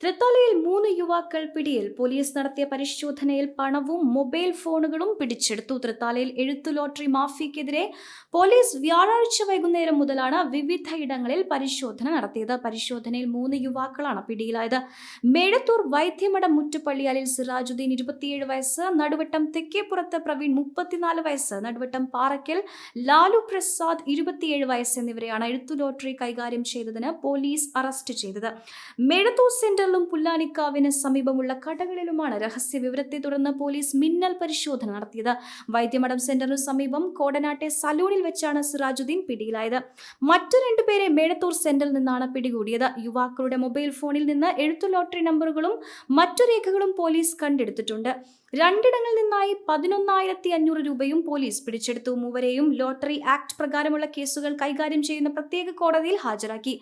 തൃത്താലയിൽ മൂന്ന് യുവാക്കൾ പിടിയിൽ പോലീസ് നടത്തിയ പരിശോധനയിൽ പണവും മൊബൈൽ ഫോണുകളും പിടിച്ചെടുത്തു. തൃത്താലയിൽ എഴുത്തു ലോട്ടറി മാഫിയക്കെതിരെ പോലീസ് വ്യാഴാഴ്ച വൈകുന്നേരം മുതലാണ് വിവിധ ഇടങ്ങളിൽ പരിശോധന നടത്തിയത്. പരിശോധനയിൽ മൂന്ന് യുവാക്കളാണ് പിടിയിലായത്. മേഴത്തൂർ വൈദ്യമഠം മുറ്റുപള്ളിയാലിൽ സിറാജുദ്ദീൻ ഇരുപത്തിയേഴ് വയസ്സ് നടുവട്ടം തെക്കേപ്പുറത്ത് പ്രവീൺ മുപ്പത്തിനാല് വയസ്സ് നടുവട്ടം പാറയ്ക്കൽ ലാലു പ്രസാദ് ഇരുപത്തിയേഴ് വയസ്സ് എന്നിവരെയാണ് എഴുത്തു ലോട്ടറി കൈകാര്യം ചെയ്തതിന് പോലീസ് അറസ്റ്റ് ചെയ്തത്. മേടത്തൂർ സെന്ററിലും പുല്ലാനിക്കാവിന് സമീപമുള്ള കടകളിലുമാണ് രഹസ്യ വിവരത്തെ തുടർന്ന് പോലീസ് മിന്നൽ പരിശോധന നടത്തിയത്. വൈദ്യമഠം സെന്ററിനു സമീപം കോടനാട്ടെ സലൂണിൽ വെച്ചാണ് സിറാജുദ്ദീൻ പിടിയിലായത്. മറ്റു രണ്ടുപേരെ മേടത്തൂർ സെന്ററിൽ നിന്നാണ് പിടികൂടിയത്. യുവാക്കളുടെ മൊബൈൽ ഫോണിൽ നിന്ന് എഴുത്തു ലോട്ടറി നമ്പറുകളും മറ്റു രേഖകളും പോലീസ് കണ്ടെടുത്തിട്ടുണ്ട്. രണ്ടിടങ്ങളിൽ നിന്നായി പതിനൊന്നായിരത്തി അഞ്ഞൂറ് രൂപയും പോലീസ് പിടിച്ചെടുത്തു. മൂവരെയും ലോട്ടറി ആക്ട് പ്രകാരമുള്ള കേസുകൾ കൈകാര്യം ചെയ്യുന്ന പ്രത്യേക കോടതിയിൽ ഹാജരാക്കി.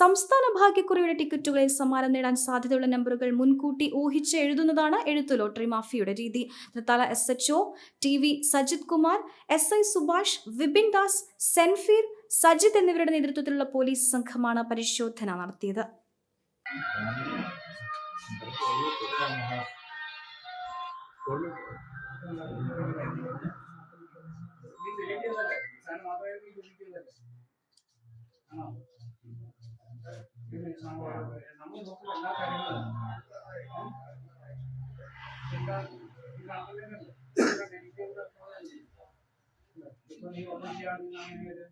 സംസ്ഥാന ഭാഗ്യക്കുറിയുടെ ടിക്കറ്റുകളിൽ സമ്മാനം നേടാൻ സാധ്യതയുള്ള നമ്പറുകൾ മുൻകൂട്ടി ഊഹിച്ച് എഴുതുന്നതാണ് എഴുത്തു ലോട്ടറി മാഫിയുടെ രീതി. Thrithala S H O T V Sajith Kumar S I Subhash Vipin Das Senfeer Sajith എന്നിവരുടെ നേതൃത്വത്തിലുള്ള പോലീസ് സംഘമാണ് പരിശോധന നടത്തിയത്. നമ്മൾ നീ ഒന്നും ചെയ്യാതെ അങ്ങനെ ഒരു-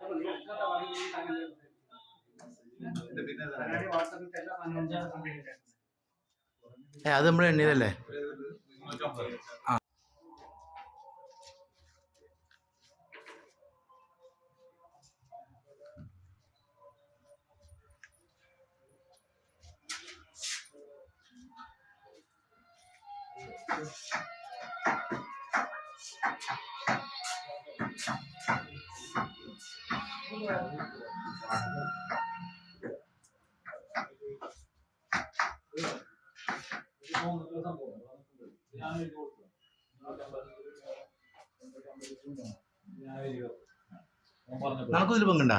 അപ്പൊ നീ എത്ര പറയുന്നത് ഈ അങ്ങനെ ഒരു- ഞാനീ വാട്സാപ്പിൽ നമുക്കിതിൽ പങ്കുണ്ടാ